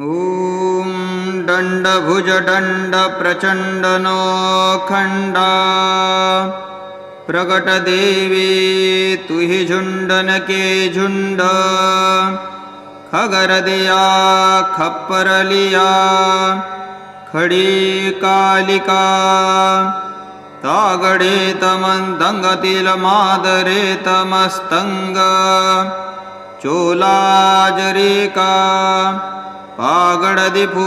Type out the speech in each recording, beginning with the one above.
ॐ दण्ड प्रकटदेवी तु हि झुण्डनके झुण्ड खगरदया खप्परलिया खडीकालिका। तागडेतमन्दङ्गतिलमादरेतमस्तङ्ग। चोलाजरेका पागडदिफू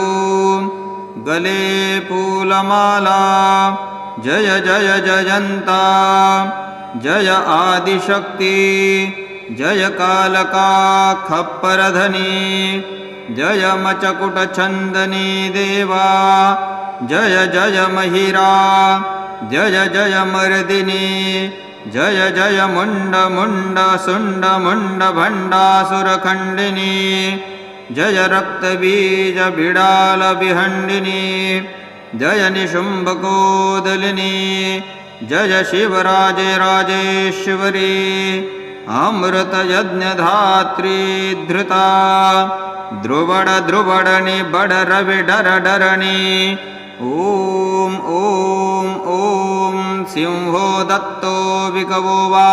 गले फूलमाला। जय जय जयन्ता जय आदिशक्ती। जय कालका खप्परधनी। जय मचकुटछन्दनी देवा। जय जय महिरा। जय जय मर्दिनी। जय जय मुण्ड मुण्ड सुण्ड मुण्ड भण्डासुरखण्डिनी जय रक्तबीज बिडाल बिहण्डिनी जय निशुम्भकोदलिनी जय शिवराजे राजेश्वरी अमृतयज्ञधात्री धृता ध्रुवड ध्रुवडनि बड रवि डर डरणी ॐ ॐ ॐ, सिंहो दत्तो विकवो वा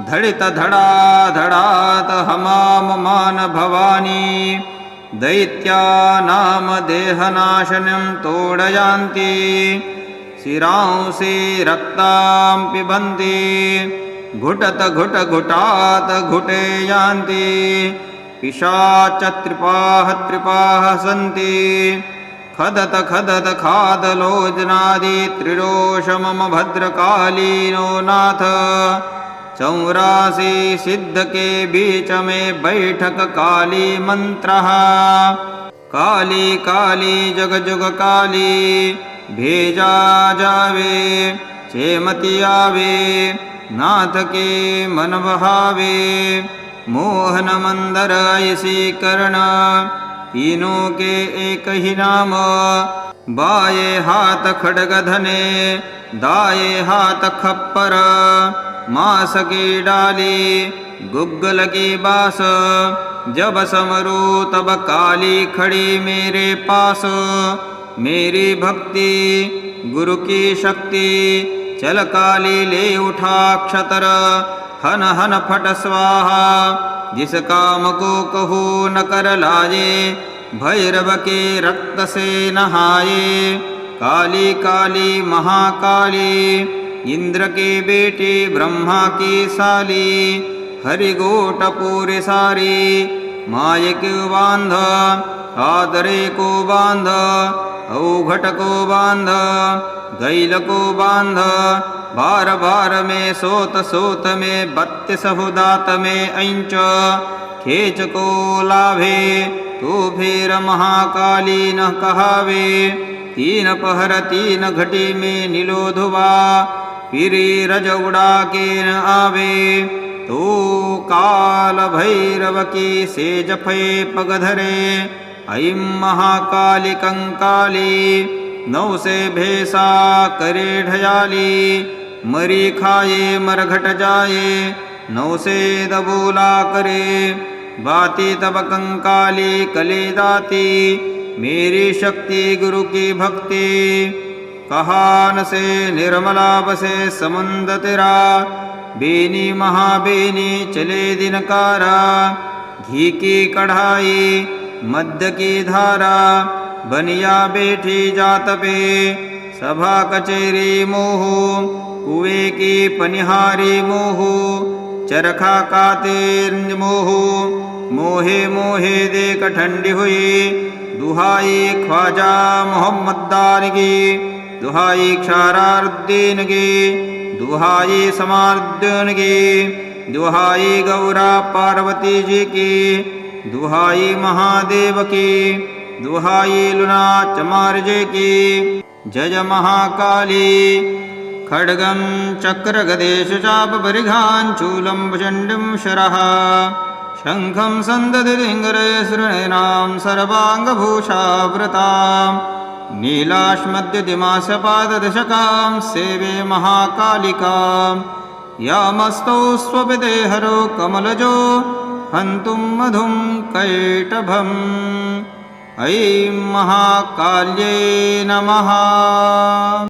धडितधडा धडात हमाममान भवानी। दैत्यानाम देहनाशनं तोडयान्ति। शिरांसि रक्तां पिबन्ति। घुटत घुट घुटात घुटे यान्ति। पिशाचत्रिपाः त्रिपाः सन्ति। खदत खदत खादलोचनादि त्रिरोष मम भद्रकालीनो नाथ। चौरासी सिद्ध के बीच में बैठक काली मंत्र काली काली, जग, जुग, काली, भेजा जावे, चेमती आवे, नाथ के मन बहावे मोहन मंदर ऐसी कर्ण तीनों के एक ही नाम। बाये हाथ खड़ग धने दाये हाथ खप्पर। मास की डाली गुग्गल की बास। जब समरू, तब काली खड़ी मेरे पास। मेरी भक्ति, गुरु की शक्ति, चल काली ले उठा क्षतर। हन हन फट स्वाहा। जिस काम को कहो न कर लाए भैरव के रक्त से नहाए काली काली महाकाली, इंद्र के बेटे ब्रह्मा की साली। हरि गोट पूरे सारी माय को बाँध, आदरे को बाँध औघट को बाँध गैल को बाँध बार बार में, सोत सोत में बत्तीस हुदात में ऐंच, खेच को लाभे तो फिर महाकाली न कहावे। तीन पहर, तीन घटी में नीलोधुवा फिरी रज उड़ा के न आवे। तो काल भैरव की से जफे पगधरे ऐं महाकाली कंकाली नौ से भेसा करे ढयाली मरी खाए मरघट जाए नौ से दबोला करे, बाती तब कंकाली कले दाती, मेरी शक्ति गुरु की भक्ति, कहान से निर्मला बसे समंद तेरा, बेनी महाबेनी चले दिनकारा घी की कढ़ाई मध्य की धारा, बनिया बैठी जात पे सभा कचेरी मोह, कुएँ की पनिहारी मोह, चरखा का तेर मोह, मोहे मोहे देख ठंडी हुई, दुहाई ख्वाजा मोहम्मद दार की दुहाई क्षारारुद्दीन की दुहाई समारुद्दीन की दुहाई गौरा पार्वती जी की दुहाई महादेव की दुहाई लुना जी की जय महाकाली। खड्गं चक्रगदेषु चापपरिघाञ्चूलं भुचण्डं शरः। शङ्खं सन्ददिङ्गरे सृणीनां सर्वाङ्गभूषावृताम् नीलाश्मद्यदिमासपाददशकां सेवे महाकालिकाम् यामस्तौ स्वपिदेहरो कमलजो हन्तुं मधुं कैटभम्। ऐं महाकाल्यै नमः